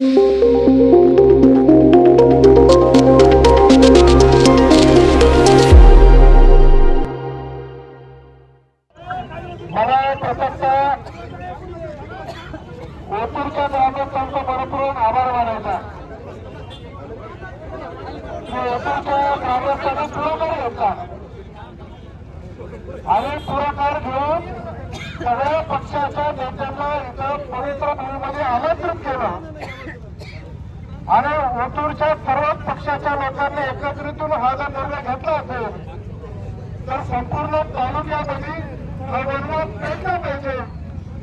मला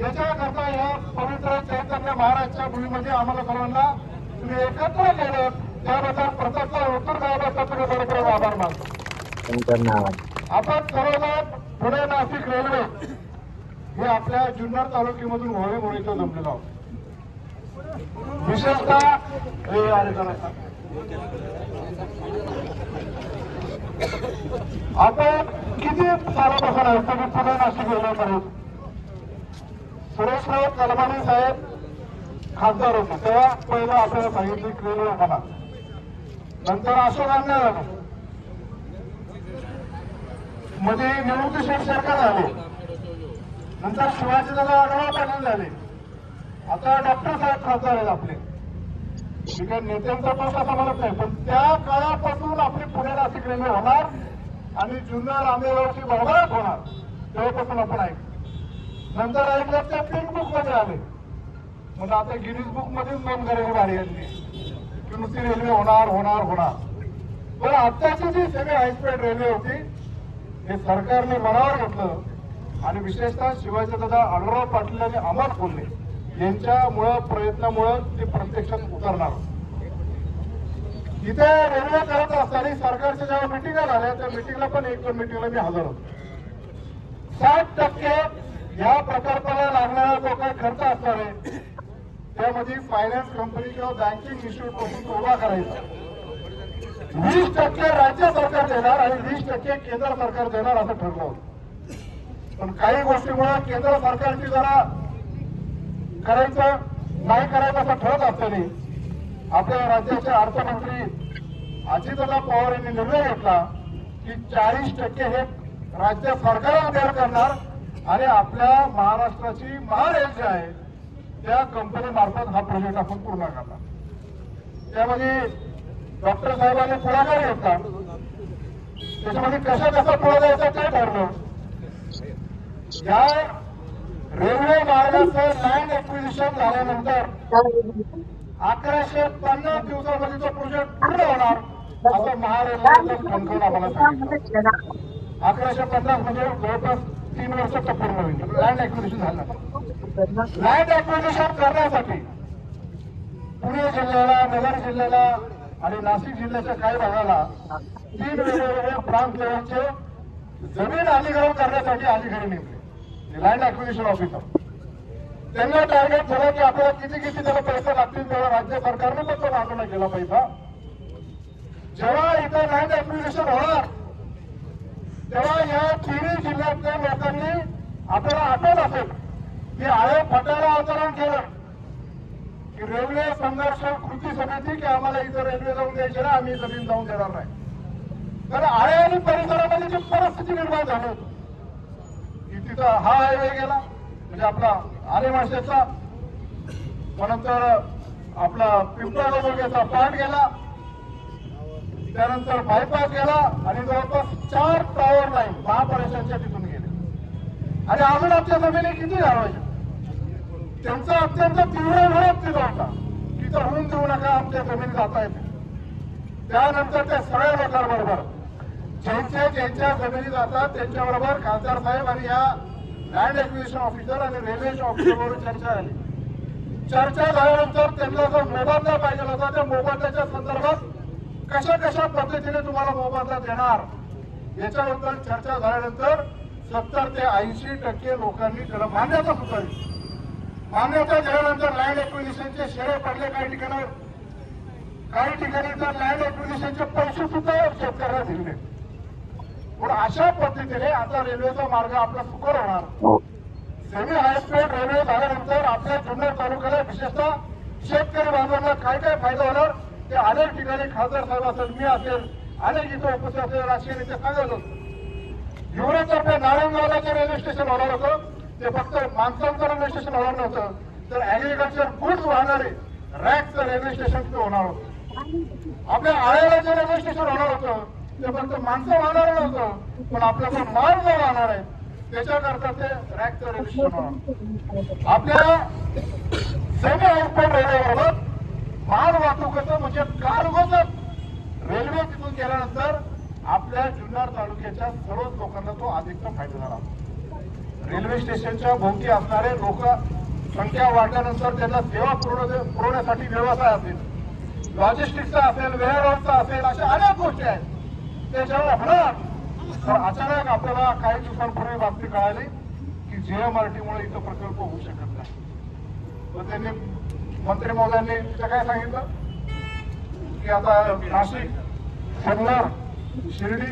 याच्याकरता या पवित्र चैतन्य महाराजच्या भूमीमध्ये आम्हाला सर्वांना तुम्ही एकत्र केलं. त्याबद्दल प्रत्यक्ष उत्तर गावाचा तुम्ही बरोबर आभार मानतो. आपण सर्वजण पुणे नाशिक रेल्वे हे आपल्या जुन्नर तालुक्यामधून म्हणून इथं जमलेलो आहोत. विशेषतः आपण किती सालापासून आहे तुम्ही पुणे नाशिक रेल्वे सुरेशराव कलमाने साहेब खासदार होते. तेव्हा पहिलं आपल्याला सांगितलं की म्हणा नंतर अशोक आमदार झाले. मध्ये निवृत्ती शेठ सरकार झाले. नंतर शिवाजी दादा आढावा पाटील झाले. आता डॉक्टर साहेब खासदार आहेत आपले. ठीक नेत्यांचा दोष असा म्हणत नाही पण त्या काळापासून आपली पुण्याला अशी होणार आणि जुन्नर आंबेगावची भरभराट होणार. तेव्हापासून आपण ऐक नंतर ऐकलं त्या पिंक बुकमध्ये आले. म्हणजे आता गिनीज बुक मध्येच नोंद करायची भारी यांनी. की नुसती रेल्वे होणार होणार होणार. पण आत्ताची जी सेमी हायस्पीड रेल्वे होती हे सरकारने मनावर घेतलं आणि विशेषतः शिवाजीदादा आढळराव पाटील आणि अमर बोलले यांच्यामुळं प्रयत्नामुळं ते प्रत्यक्षात उतरणार. इथे रेल्वे करत असताना सरकारच्या जेव्हा मिटिंगा झाल्या त्या मिटिंगला पण एक दोन मिटिंगला मी हजर होतो. साठ टक्के या प्रकल्पाला लागणारा जो काही खर्च असणार आहे त्यामध्ये फायनान्स कंपनी किंवा बँकिंग इन्स्टिट्यूटपासून तो उभा करायचा. वीस टक्के राज्य सरकार देणार आणि वीस टक्के केंद्र सरकार देणार असं ठरलं होतं. पण काही गोष्टीमुळे केंद्र सरकारची जरा करायचं नाही करायचं असं ठरत असताना आपल्या राज्याचे अर्थमंत्री अजितदा पवार यांनी निर्णय घेतला की चाळीस टक्के हे राज्य सरकार तयार करणार आणि आपल्या महाराष्ट्राची महारेल जी आहे त्या कंपनी मार्फत हा प्रोजेक्ट आपण पूर्ण करणार. त्यामध्ये डॉक्टर साहेबांनी पुढाकार घेतला. त्याच्यामध्ये कशा कसा पुढे जायचं ते ठरलं? या रेल्वे मार्गाचं लँड एक्विजिशन झाल्यानंतर अकराशे पन्नास दिवसामध्ये तो प्रोजेक्ट पूर्ण होणार असं ठणकावून आम्हाला सांगितलं. अकराशे पन्नास म्हणजे जवळपास तीन वर्ष तो पूर्ण होईल लँड ऍक्विशन झालं. लँड ऍक्विशन करण्यासाठी पुणे जिल्ह्याला नगर जिल्ह्याला आणि नाशिक जिल्ह्याच्या काही भागाला तीन वेगवेगळे प्रांत लेवलचे जमीन अधिग्रहण करण्यासाठी अधिकारी नेमले. लँड ऍक्विशन ऑफिसर त्यांना टार्गेट झालं की आपल्याला किती किती त्याला पैसे लागतील तेव्हा राज्य सरकारने पण तो मागवला गेला पैसा. जेव्हा इथं लँड ऍक्विशन होणार तेव्हा या तिन्ही जिल्ह्यातल्या लोकांनी आपल्याला आठवत असेल की आयोग फटायला अवतरण केलं. की रेल्वे संघर्ष कृती समिती की आम्हाला इथं रेल्वे जाऊन द्यायची ना आम्ही जमीन जाऊन देणार नाही. तर आळे आणि परिसरामध्ये जी परिस्थिती निर्माण झाली होती की तिथं हा हायवे गेला म्हणजे आपला आले माशाचा नंतर आपला पिंपळा तालुक्याचा पाठ गेला. त्यानंतर बायपास गेला आणि जवळपास चार टॉवर लाईन महापरिषदच्या तिथून गेले. आणि अजून आमच्या जमिनी किती घालवायच्या त्यांचा अत्यंत तीव्र विरोध तिथं होता. तिथं होऊन देऊ नका आमच्या जमिनी जाता येते त्यानंतर त्या सगळ्या लोकांबरोबर ज्यांच्या ज्यांच्या जमिनी जातात त्यांच्याबरोबर खासदार साहेब आणि या लँड एक्विजिशन ऑफिसर आणि रेल्वे ऑफिसरबरोबर चर्चा झाली. चर्चा झाल्यानंतर त्यांना जो मोबदला पाहिजे होता त्या मोबदल्याच्या संदर्भात कशा कशा पद्धतीने तुम्हाला मोबदला देणार याच्याबद्दल चर्चा झाल्यानंतर सत्तर ते ऐंशी टक्के लोकांनी त्याला मान्यता सुचवली. मान्यता दिल्यानंतर लँड एक्विजिशनचे शेअर पडले काही ठिकाणी. काही ठिकाणी तर लँड एक्विजिशनचे पैसे सुद्धा शेतकऱ्यांना दिले. पण अशा पद्धतीने आता रेल्वेचा मार्ग आपला सुकर होणार. सेमी हायस्पीड रेल्वे झाल्यानंतर आपल्या जुन्नर तालुक्याला विशेषतः शेतकरी बांधवांना काय काय फायदा होणार? ते अनेक ठिकाणी खासदार साहेब असेल मी असेल अनेक इथं उपस्थित असलेले राजकीय नेते सांगत होते युवरातर्फे नारायणगावला रेल्वे स्टेशन होणार होतं. ते फक्त माणसांचं रेल्वे स्टेशन होणार नव्हतं. तर ऍग्रिकल्चर गुड्स वाहणारे रॅकचं रेल्वे स्टेशन तिथे होणार होतं. आपल्या आळ्याला जे रेल्वे स्टेशन होणार होतं. ते फक्त माणसं वाहणार नव्हतं पण आपला जो माल जो वाहणार आहे त्याच्याकरता ते रॅकचं रेल्वे स्टेशन होणार. आपल्या सेमी आउटपोर्ट रेल्वेबरोबर माल वाहतुकीचं म्हणजे कार्गोचं रेल्वे तिथून गेल्यानंतर आपल्या जुन्नर तालुक्याच्या सर्वच लोकांना तो अधिकतम फायदा झाला. रेल्वे स्टेशनच्या भोवती असणारे लोक संख्या वाढल्यानंतर त्यांना सेवा पुरवण्या- पुरवण्यासाठी व्यवसाय असेल लॉजिस्टिकचा असेल वेअरहाऊसचा असेल अशा अनेक गोष्टी आहेत. त्याच्यावर होणार. तर अचानक आपल्याला काही दिवसांपूर्वी बातमी कळाली की जेएमआरटीमुळे इथं प्रकल्प होऊ शकत नाही. व त्यांनी मंत्री महोदयांनी तिथं काय सांगितलं? की आता नाशिक जुन्नर शिर्डी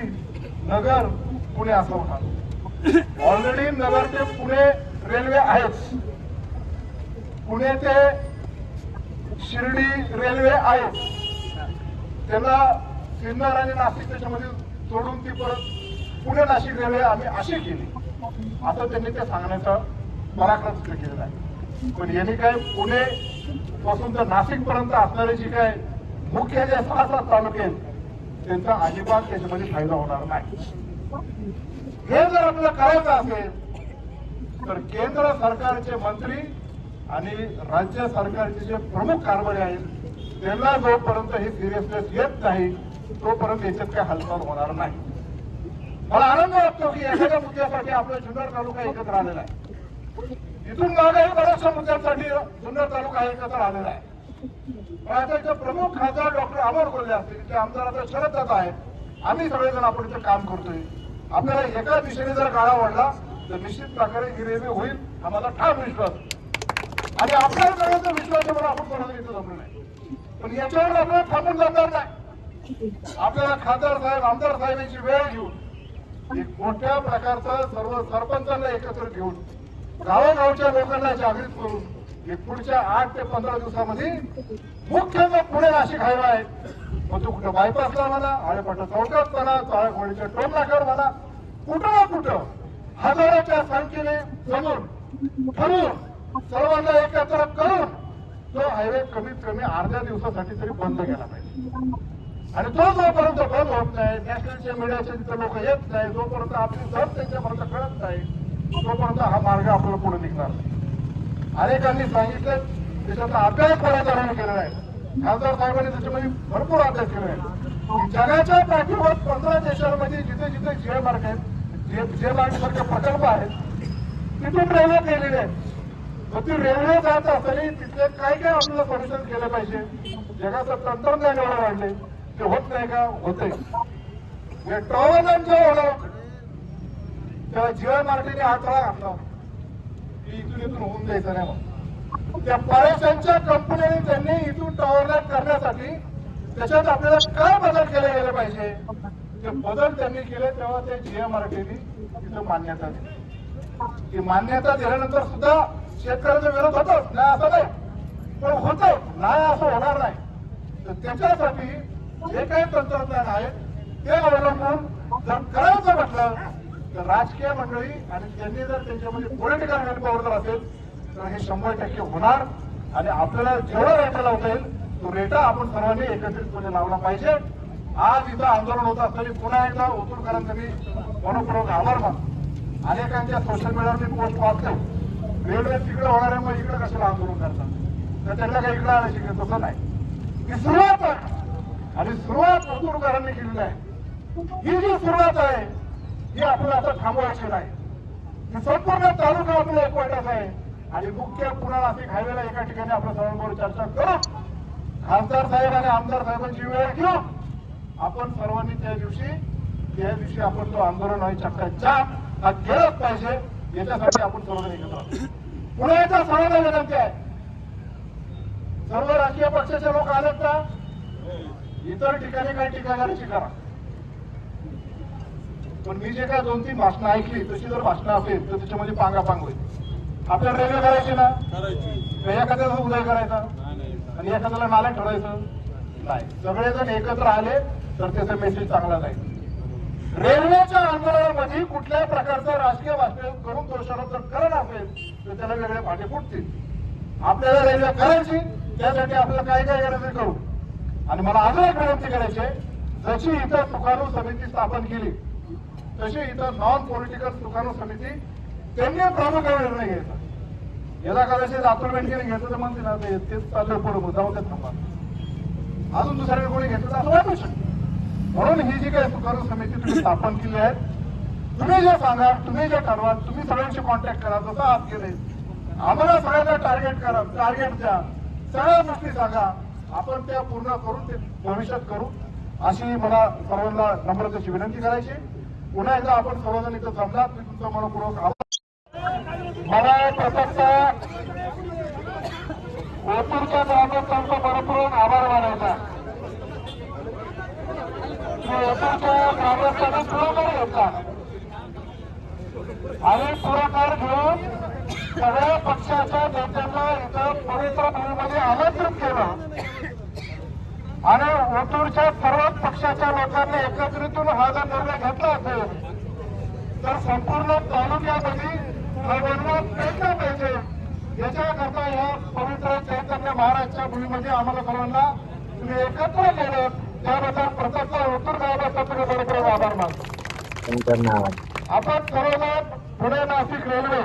नगर पुणे असं होणार ऑलरेडी नगर ते पुणे रेल्वे आहेच. पुणे ते शिर्डी रेल्वे आहेच. त्याला सिन्नर आणि नाशिक त्याच्यामध्ये जोडून ती परत पुणे नाशिक रेल्वे आम्ही अशी केली. असं त्यांनी ते सांगण्याचा पराक्रम केलेला आहे. पण यांनी काय पुणे पासून तर नाशिक पर्यंत असणारे जी काय मुख्य जे सहा सात तालुके आहेत त्यांचा अजिबात त्याच्यामध्ये फायदा होणार नाही. हे जर आपल्याला करायचं असेल तर केंद्र सरकारचे मंत्री आणि राज्य सरकारचे जे प्रमुख कारभारी आहेत त्यांना जोपर्यंत हे सिरियसनेस येत नाही तोपर्यंत याच्यात काही हालचाल होणार नाही. मला आनंद वाटतो की एखाद्या मुद्द्यासाठी आपला जुन्नर तालुका एकत्र आलेला आहे. इथून मागेही बऱ्याचशा मुद्द्यांसाठी जुन्नर तालुका एकत्र आलेला आहे. पण प्रमुख खासदार डॉक्टर अमर कोल्हे असतील ते आमदार आता शरद दादा आहेत. आम्ही सगळेजण आपण इथे काम करतोय. आपल्याला एका दिशेने जर गाळा वाढला तर निश्चित प्रकारे ही रेल्वे होईल आम्हाला ठाम विश्वास. आणि आपल्या सगळ्यांचा विश्वास आहे म्हणून आपण कोणाला इथं जमलं नाही. पण याच्यावर आपल्याला थांबून जाणार नाही. आपल्याला खासदार साहेब आमदार साहेबांची वेळ घेऊन एक मोठ्या प्रकारचा सर्व सरपंचांना एकत्र घेऊन गावागावच्या लोकांना जागृत करून पुढच्या आठ ते पंधरा दिवसामध्ये मुख्य जो पुणे नाशिक हायवा आहे. मग तो कुठं बायपासला म्हणा आळेपाटा चौकात म्हणा चाळखोडीच्या टोल म्हणा कुठं ना कुठं हजाराच्या संख्येने जमून ठरवून सर्वांना एकत्र करून तो हायवे कमीत कमी अर्ध्या दिवसासाठी तरी बंद केला पाहिजे. आणि तो जोपर्यंत बंद होत नाही नॅशनलच्या मीडियाचे तिथे लोक येत नाही जोपर्यंत आपली जर त्यांच्यापर्यंत कळत नाही तोपर्यंत हा मार्ग आपल्याला पुढे निघणार अनेकांनी सांगितलं त्याच्याचा अभ्यास करायचा म्हणून केलेला आहे. खासदार साहेबांनी त्याच्यामध्ये भरपूर अभ्यास केला आहे. जगाच्या पाठीवर पंधरा देशांमध्ये जिथे जिथे जे मार्ग आहेत जे जे मार्ग सारखे प्रकल्प आहेत तिथून रेल्वे केलेले आहेत. मग ती रेल्वे जात असताना तिथले काय काय आपल्याला सोल्युशन केलं पाहिजे? जगाचं तंत्रज्ञान एवढं वाढले ते होत नाही का? होतंय. म्हणजे मेट्रोवर जेव्हा त्या तेव्हा मार्गाने मार्टीने हात घातला की इथून इथून होऊन जायचं नाही मग त्या परेशांच्या कंपनीने त्यांनी इथून टॉवरला करण्यासाठी त्याच्यात आपल्याला काय बदल केले गेले पाहिजे? ते बदल त्यांनी केले तेव्हा ते जीएमआरटीने तिथं मान्यता दिली. ती मान्यता दिल्यानंतर सुद्धा शेतकऱ्याचा विरोध होतो नाही असं नाही. पण होत नाही असं होणार नाही. तर त्याच्यासाठी जे काही तंत्रज्ञान आहे ते अवलंबून जर करायचं म्हटलं तर राजकीय मंडळी आणि त्यांनी जर त्यांच्यामध्ये पॉलिटिकल मॅन पॉवर जर असेल तर हे शंभर टक्के होणार. आणि आपल्याला जेवढा रेटा लावता येईल तो रेटा आपण सर्वांनी एकत्रितपणे लावला पाहिजे. आज इथं आंदोलन होत असताना पुन्हा एकदा ओतूरकरांचा मी मनपूर्वक आभार मानतो. अनेकांच्या सोशल मीडियावर मी पोस्ट वाचतो रेल्वे तिकडे होणार आहे मग इकडे कशाला आंदोलन करतात? तर त्यांना काही इकडे आणायची शिकत तसं नाही. ही सुरुवात आहे. आणि सुरुवात ओतूरकरांनी केलेली आहे. ही जी सुरुवात आहे हे आपल्याला आता थांबवायची नाही ही संपूर्ण तालुका आपला एकवटाचा आहे. आणि मुख्य पुन्हा नाशिक हायवेला एका ठिकाणी आपल्या सर्वांबरोबर चर्चा करू. खासदार साहेब आणि आमदार साहेबांची वेळ घेऊ. आपण सर्वांनी त्या दिवशी त्या दिवशी आपण तो आंदोलन आहे चक्काच्या हा केलंच पाहिजे. याच्यासाठी आपण सर्वांनी एकत्र आहोत. पुन्हा एकदा सर्वांना विनंती आहे. सर्व राजकीय पक्षाचे लोक आलेत का? इतर ठिकाणी काही टीका करायची करा. पण मी जे काय दोन तीन भाषणं ऐकली तशी जर भाषणं असेल तर त्याच्यामध्ये पांगा पांग होईल. आपल्याला रेल्वे करायची ना? करायची. एखाद्याचा उदय करायचा. आणि एखाद्याला नाला ठरवायचं नाही. सगळेजण एकत्र आले तर त्याचा मेसेज चांगला जाईल. रेल्वेच्या आंदोलनामध्ये कुठल्याही प्रकारचं राजकीय भाषण करून दोषारोप जर करत असेल तर त्याला वेगळे फाटे फुटतील. आपल्याला रेल्वे करायची त्यासाठी आपल्याला काय काय करायचं ते करू आणि मला अजून एक विनंती करायची जशी इथं सुकाणू समिती स्थापन केली तशी इथं नॉन पॉलिटिकल दुकान समिती त्यांनी प्रामुख्याने निर्णय घ्यायचा याला कदाचित अतुल बेनकेने घेतलं तर म्हणते ना ते- तेच चालू पुढे जाऊ देत थांबा. अजून दुसऱ्या कोणी घेतलं तर असं वाटू शकतं. म्हणून ही जी काही सुकाणू समिती तुम्ही स्थापन केली आहे तुम्ही जे सांगा तुम्ही जे ठरवा तुम्ही सगळ्यांशी कॉन्टॅक्ट करा जसं आज केले आम्हाला सगळ्यांना टार्गेट करा टार्गेट द्या. सगळ्या गोष्टी सांगा. आपण त्या पूर्ण करून ते भविष्यात करू. अशी मला सर्वांना नम्रतेची विनंती करायची. पुन्हा एकदा आपण सर्वजण इथं जमलात मी तुमचा मनपूर्वक आभार. मला प्रथमतः कोथूरच्या ग्रामस्थांचा मनपूर्वक आभार मानायचा. कोथूरच्या ग्रामस्थांना पुढाकार घेतला आणि पुढाकार घेऊन सगळ्या पक्षाच्या नेत्यांना इथं पवित्र भूमीमध्ये आमंत्रित केलं. आणि ओतूरच्या सर्वच पक्षाच्या लोकांनी एकत्रितून हा जर निर्णय घेतला असेल तर संपूर्ण तालुक्यामध्ये पेटला पाहिजे. याच्याकरता या पवित्र चैतन्य महाराजच्या भूमीमध्ये आम्हाला सर्वांना तुम्ही एकत्र केलं. त्याबद्दल प्रत्यक्ष उत्तर गावाचा तुम्ही बरोबर आभार मानतो. आपण सर्वजण पुणे नाशिक रेल्वे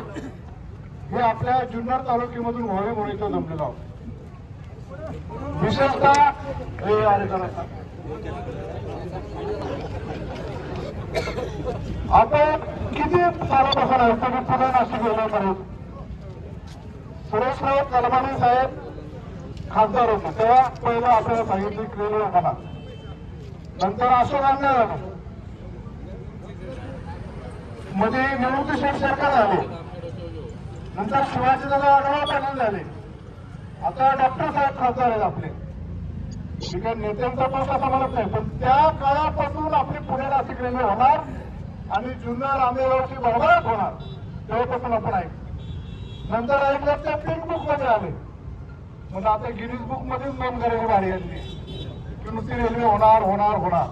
हे आपल्या जुन्नर तालुक्यामधून म्हणून इथं जमलेलो आहोत. विशेषतः हे अरे जरा सांग. आपण किती सालापासून आहे तुम्ही पुणे नाशिक रेल्वे करून सुरेशराव कलमाने साहेब खासदार होते. तेव्हा पहिलं आपल्याला सांगितली की रेल्वे होणार नंतर अशोक अण्णा झाले. मध्ये निवृत्ती सरकार झाले. नंतर शिवाजी दादा आढावा पाटील झाले. आता डॉक्टर साहेब खासदार आहेत आपले. ठीक आहे नेत्यांचा पक्ष असा म्हणत नाही. पण त्या काळापासून आपली पुणे नाशिक रेल्वे होणार आणि जुन्नर आंबेगावची भरभराट होणार. तेव्हापासून आपण ऐक. नंतर ऐकलं त्या पिंक बुकमध्ये आले. म्हणजे आता गिनीज बुक मध्येच नोंद करायची भारी यांनी की नुसती रेल्वे होणार होणार होणार.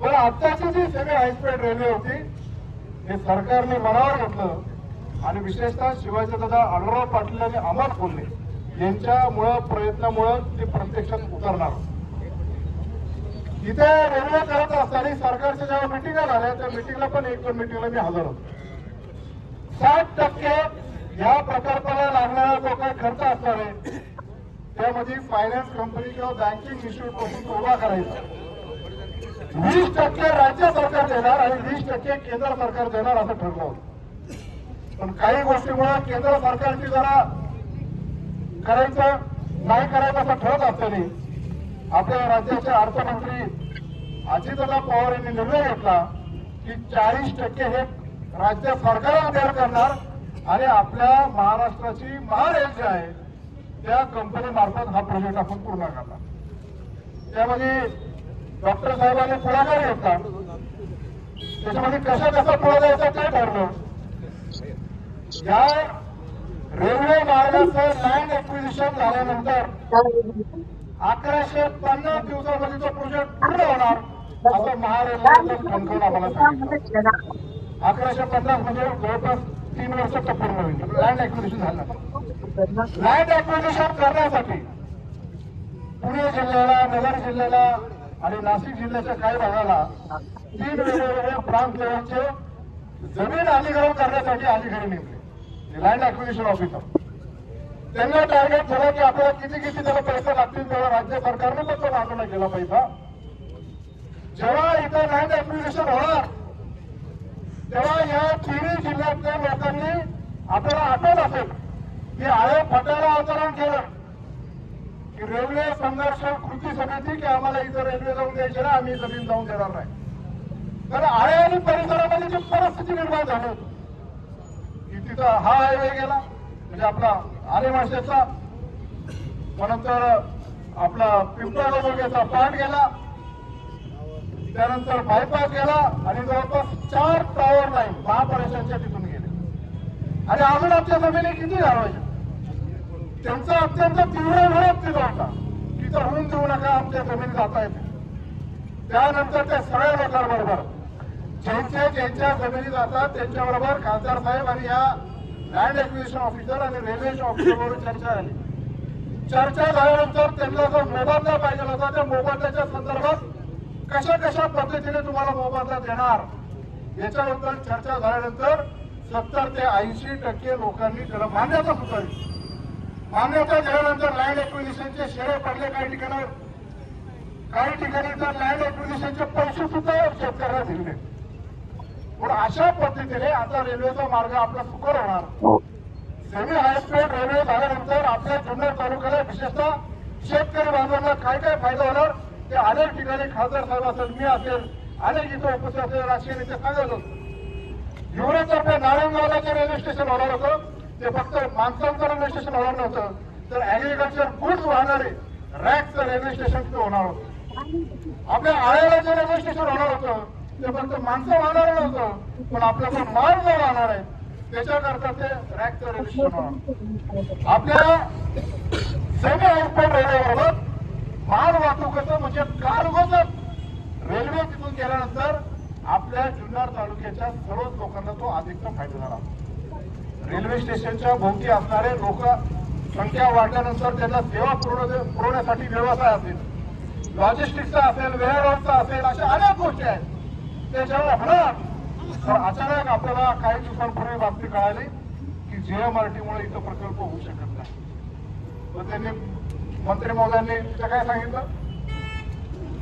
पण आत्ताची जी सेमी हायस्पीड रेल्वे होती हे सरकारने मनावर घेतलं आणि विशेषतः शिवाजीदादा आढळराव पाटील आणि अमर कोल्हे यांच्यामुळं प्रयत्नामुळं ते प्रत्यक्षात उतरणार. इथे रेल्वे करत असताना सरकारच्या ज्या मिटिंगा झाल्या त्या मिटिंगला पण एक दोन मिटिंगला मी हजर होतो. साठ टक्के या प्रकल्पाला लागणारा जो काही खर्च असणार आहे त्यामध्ये फायनान्स कंपनी किंवा बँकिंग इन्स्टिट्यूटपासून तो उभा करायचा वीस टक्के राज्य सरकार देणार आणि वीस टक्के केंद्र सरकार देणार असं ठरलं होतं. पण काही गोष्टीमुळे केंद्र सरकारची जरा करायचं नाही करायचं असं ठरत असताना आपल्या राज्याचे अर्थमंत्री अजितदा पवार यांनी निर्णय घेतला की चाळीस टक्के हे राज्य सरकारला तयार करणार आणि आपल्या महाराष्ट्राची महारेल जी आहे त्या कंपनी मार्फत हा प्रोजेक्ट आपण पूर्ण करणार. त्यामध्ये डॉक्टर साहेबांनी पुढाकार घेतला. त्याच्यामध्ये कशा कसा पुढे जायचं काय ठरलं. या रेल्वे मार्गाचं लँड एक्विजिशन झाल्यानंतर अकराशे पन्नास दिवसामध्ये तो प्रोजेक्ट पूर्ण होणार असं महारेल्वेचं ठणकावून आम्हाला सांगितलं. अकराशे पन्नास म्हणजे जवळपास तीन वर्षात तो पूर्ण होईल. लँड एक्विजिशन झालं. लँड एक्विजिशन करण्यासाठी पुणे जिल्ह्याला नगर जिल्ह्याला आणि नाशिक जिल्ह्याच्या काही भागाला तीन वेगवेगळ्या प्रांत लेवलचे जमीन अधिग्रहण करण्यासाठी अधिकारी नेमले. लँड ऍक्विजिशन ऑफिसर त्यांना टार्गेट झालं की आपल्याला किती किती त्याला पैसे लागतील तेव्हा राज्य सरकारने पण तो मागवला गेला पैसा. जेव्हा इथं लँड ऍक्विजिशन होणार तेव्हा या तिन्ही जिल्ह्यातल्या लोकांनी आपल्याला आठवत असेल की आयोग फटायला अवतरण केलं की रेल्वे संघर्ष कृती समिती की आम्हाला इथं रेल्वे जाऊन द्यायची ना आम्ही जमीन जाऊन देणार नाही. तर आळे आणि परिसरामध्ये जी परिस्थिती निर्माण झाली होती तिथं हा हायवे गेला. म्हणजे आपला आले माशाचा त्यानंतर आपला पिंपळा तालुक्याचा पाठ गेला. त्यानंतर बायपास गेला आणि जवळपास चार टॉवर लाईन महापरेशांच्या तिथून गेले. आणि अजून आमच्या जमिनी किती घालवायच्या त्यांचा अत्यंत तीव्र विरोध तिथं होता. तिथं होऊन देऊ नका आमच्या जमिनी जाता येते. त्यानंतर त्या सगळ्या लोकांबरोबर ज्यांच्या ज्यांच्या जमिनी जातात त्यांच्याबरोबर खासदार साहेब आणि या लँड एक्विजिशन ऑफिसर आणि रेल्वे ऑफिसर चर्चा झाली. चर्चा झाल्यानंतर त्यांना जो मोबदला पाहिजे होता त्या मोबदल्याच्या संदर्भात कशा कशा पद्धतीने तुम्हाला मोबदला देणार याच्याबद्दल चर्चा झाल्यानंतर सत्तर ते ऐंशी टक्के लोकांनी त्याला मान्यता सुचवली. मान्यता दिल्यानंतर लँड एक्विजिशनचे शेळे पडले काही ठिकाणी. काही ठिकाणी तर लँड एक्विजिशनचे पैसे सुद्धा शेतकऱ्यांना दिले. पण अशा पद्धतीने आता रेल्वेचा मार्ग आपला सुकर होणार. हो. सेमी हायस्पीड रेल्वे झाल्यानंतर आपल्या जुन्नर तालुक्याला विशेषतः शेतकरी बांधवांना काय काय फायदा होणार ते अनेक ठिकाणी खासदार साहेब असेल मी असेल अनेक इथं उपस्थित असलेले राजकीय नेते सांगत होते. युवरातर्फे नारायणगावला जे रेल्वे स्टेशन होणार होतं. ते फक्त माणसांचं रेल्वे स्टेशन होणार नव्हतं. तर ऍग्रिकल्चर गुड्स वाहणारे रॅकचं रेल्वे स्टेशन होणार होतं. आपल्या आळ्याला जे रेल्वे स्टेशन होणार होतं. ते फक्त माणसं वाहणार नव्हतं पण आपल्याला माल जो वाहणार आहे त्याच्याकरता ते रॅकचं आपल्या सेमी एअरपोर्ट रेल्वेबरोबर माल वाहतुकीचं म्हणजे कार्गोचं रेल्वे तिथून गेल्यानंतर आपल्या जुन्नर तालुक्याच्या सर्वच लोकांना तो अधिकतम फायदा झाला. रेल्वे स्टेशनच्या भोवती असणारे लोक संख्या वाढल्यानंतर त्यांना सेवा पुरवण्यासाठी व्यवसाय असेल लॉजिस्टिकचा असेल वेअरहाऊसचा असेल अशा अनेक गोष्टी आहेत. त्याच्यावर होणार तर अचानक आपल्याला काही दिवसांपूर्वी बातमी कळाली की जेएमआरटी मुळे इथं प्रकल्प होऊ शकत नाही. मग त्यांनी मंत्री महोदयांनी तिथं काय सांगितलं?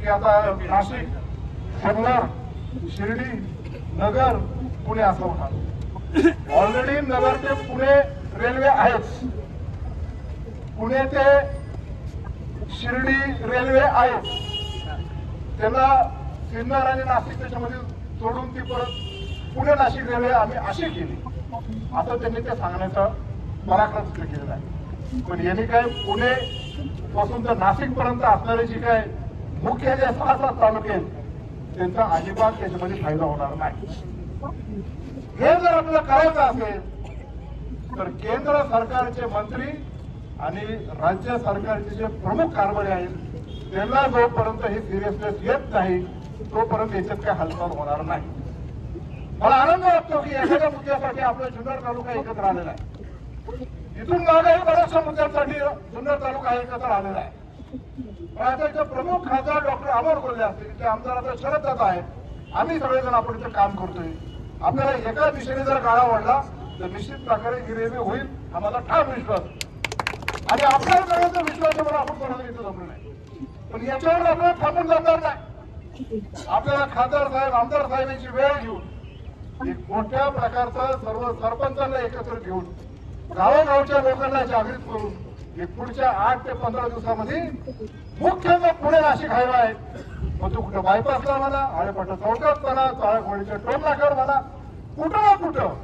की आता नाशिक जुन्नर शिर्डी नगर पुणे असं होणार ऑलरेडी नगर ते पुणे रेल्वे आहेच. पुणे ते शिर्डी रेल्वे आहेच. त्यांना सिन्नर आणि नाशिक त्याच्यामध्ये सोडून ती परत पुणे नाशिक रेल्वे आम्ही अशी केली. असं त्यांनी ते सांगण्याचा पराक्रम सिद्ध केलेला आहे. पण यांनी काय पुणे पासून तर नाशिक पर्यंत असणारे जी काय मुख्य जे सहा सात तालुके आहेत त्यांचा अजिबात त्याच्यामध्ये फायदा होणार नाही. हे जर आपल्याला करायचं असेल तर केंद्र सरकारचे मंत्री आणि राज्य सरकारचे जे प्रमुख कारभारी आहेत त्यांना जोपर्यंत हे सिरियसनेस येत नाही तोपर्यंत याच्यात काय हालचाल होणार नाही. मला आनंद वाटतो की एखाद्या मुद्द्यासाठी आपला जुन्नर तालुका एकत्र आलेला आहे. इथून मागेही बऱ्याचशा मुद्द्यांसाठी जुन्नर तालुका एकत्र आलेला आहे. पण आता इथं प्रमुख खासदार डॉक्टर अमर कोल्हे असतील ते आमदार आता शरद दादा आहेत. आम्ही सगळेजण आपण इथं काम करतोय. आपल्याला एका दिशेने जर गाळा वाढला तर निश्चित प्रकारे गिरेवी होईल हा माझा ठाम विश्वास. आणि आपल्याला सगळ्यांचा विश्वास आपण कोणाला इथं जमलं नाही. पण याच्यावर आपल्याला थांबून जाणार नाही. आपल्याला खासदार साहेब आमदार साहेबांची वेळ घेऊन एक मोठ्या प्रकारचा सर्व सरपंचांना एकत्र घेऊन गावागावच्या लोकांना जागृत करून एक पुढच्या आठ ते पंधरा दिवसामध्ये मुख्य पुणे नाशिक हायवे आहे मग तो कुठं बायपासला म्हणा आळेपाटा चौकात म्हणा चाळखोडीच्या टोल म्हणा कुठं ना कुठं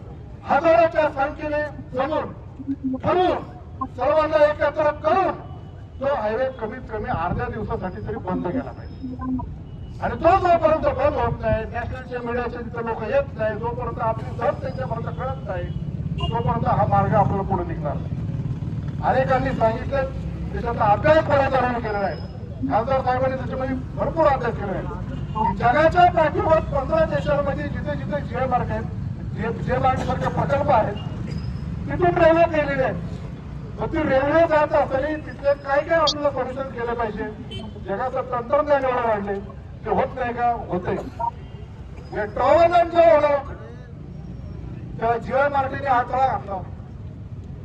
हजाराच्या संख्येने जमून ठरवून सर्वांना एकत्र करून तो हायवे कमीत कमी अर्ध्या दिवसासाठी तरी बंद केला पाहिजे. आणि तो जोपर्यंत बंद होत नाही नॅशनलच्या मीडियाचे तिथे लोक येत नाही जोपर्यंत आपली जर त्यांच्यापर्यंत कळत नाही तोपर्यंत हा मार्ग आपल्याला पुढे निघणार अनेकांनी सांगितलं देशाचा अभ्यास करायचा म्हणून केलेला आहे. खासदार साहेबांनी त्याच्यामध्ये भरपूर अभ्यास केला आहे. जगाच्या पाठीवर पंधरा देशांमध्ये जिथे जिथे जे मार्ग आहेत जे जे मार्ग सारखे प्रकल्प आहेत तिथून रेल्वे केलेले आहेत मग ती रेल्वे जात असताना तिथे काय काय आपल्याला सोल्युशन केलं पाहिजे? जगाचं तंत्रज्ञान एवढं वाढले ते होत नाही का? होतंय. मेट्रोचं होणार तेव्हा जीवन मार्टीने अडथळा घातला.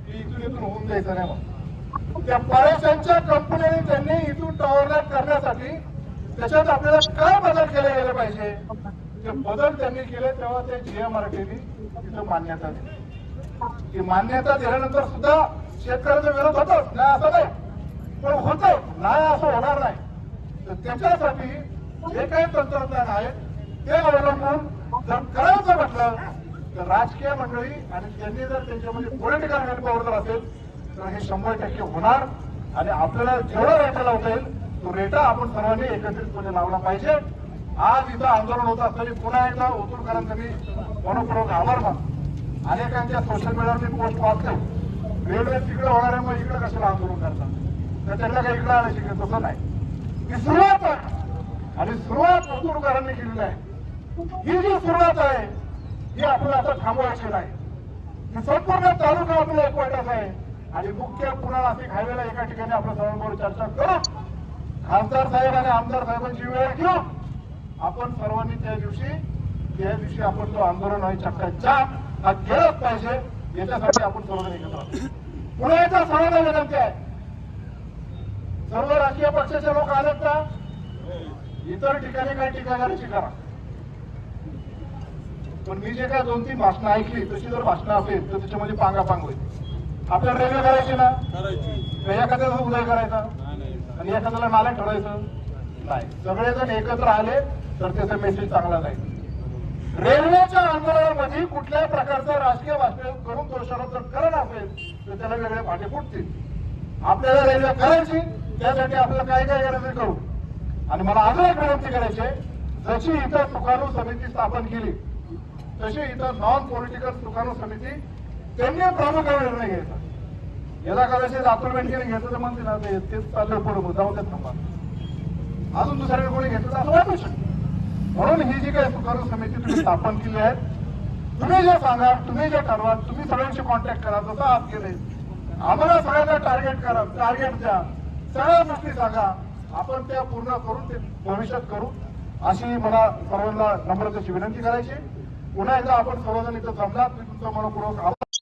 की इथून इथून होऊन जायचं नाही मग त्या परेशांच्या कंपनीने त्यांनी इथून टॉवरला करण्यासाठी त्याच्यात आपल्याला काय बदल केले गेले पाहिजे? ते बदल त्यांनी केले तेव्हा ते जीएमआरटीने तिथं मान्यता दिली. ती मान्यता दिल्यानंतर सुद्धा शेतकऱ्याचा विरोध होतोच. नाही असं नाही. पण होत नाही असं होणार नाही. तर त्याच्यासाठी जे काही तंत्रज्ञान आहे ते अवलंबून जर करायचं म्हटलं तर राजकीय मंडळी आणि त्यांनी जर त्यांच्यामध्ये पॉलिटिकल हेल्प पॉवर जर असेल तर हे शंभर टक्के होणार. आणि आपल्याला जेवढा रेटा लावता येईल तो रेटा आपण सर्वांनी एकत्रितपणे लावला पाहिजे. आज इथं आंदोलन होत असताना पुन्हा एकदा ओतूरकरांचा मी मनपूर्वक आभार मानतो. अनेकांच्या सोशल मीडियावर मी पोस्ट वाचले रेल्वे तिकडे होणार आहे मग इकडे कशाला आंदोलन करतात? तर त्यांना काही इकडे आणायची तसं नाही. ही सुरुवात आहे आणि सुरुवात उद्योगकारांनी केलेली आहे. ही जी सुरुवात आहे ही आपल्याला आता थांबवायची नाही. ही संपूर्ण तालुका आपला एकवटाचा आहे. आणि मुख्य पुन्हा नाशिक हायवेला एका ठिकाणी आपल्या सर्वांबरोबर चर्चा करू खासदार साहेब आणि आमदार साहेबांची वेळ घेऊ आपण सर्वांनी त्या दिवशी त्या दिवशी आपण तो आंदोलन आहे चक्काचा हा केलाच पाहिजे. याच्यासाठी आपण सर्वजण एकत्र आहोत. पुन्हा एकदा सर्वांना विनंती आहे. सर्व राजकीय पक्षाचे लोक आलेत का? इतर ठिकाणी काही टीका करायची करा. पण मी जे काय दोन तीन भाषणं ऐकली तशी जर भाषणं असेल तर त्याच्यामध्ये पांगा पांग होईल. आपल्याला रेल्वे करायची ना? करायची. एखाद्याचा उदय करायचा. आणि एखाद्याला नाला ठेवायचं. नाही. सगळेजण एकत्र आले तर त्याचा मेसेज चांगला जाईल. रेल्वेच्या आंदोलनामध्ये कुठल्याही प्रकारचा राजकीय भाषण करून तो शरद जर करत असेल तर त्याला वेगळे फाटे फुटतील. आपल्याला रेल्वे करायची त्यासाठी आपल्याला काय काय करायचं करू? आणि मला अजून एक विनंती करायची आहे, जशी इथं सुकाणू समिती स्थापन केली तशी इथं नॉन पॉलिटिकल सुकाणू समिती त्यांनी प्रामुख्याने निर्णय घ्यायचा. याला कदाचित अतुल बेनकेने घेतलं तर म्हणते ना ते- तेच चाललं पुढे जाऊ देत थांबा. अजून दुसऱ्या कोणी घेतलं तर असं वाटू शकतं. म्हणून ही जी काही सुकाणू समिती तुम्ही स्थापन केली आहे तुम्ही जे सांगा तुम्ही जे ठरवा तुम्ही सगळ्यांशी कॉन्टॅक्ट करा जसं आज केले आम्हाला सगळ्यांना टार्गेट करा टार्गेट द्या. सगळ्या गोष्टी सांगा आपण त्या पूर्ण करून ते भविष्यात करू. अशी मला सर्वांना नम्रतेची विनंती करायची. पुन्हा एकदा आपण सर्वजण इथं जमलात मी तुमचा मनपूर्वक आभार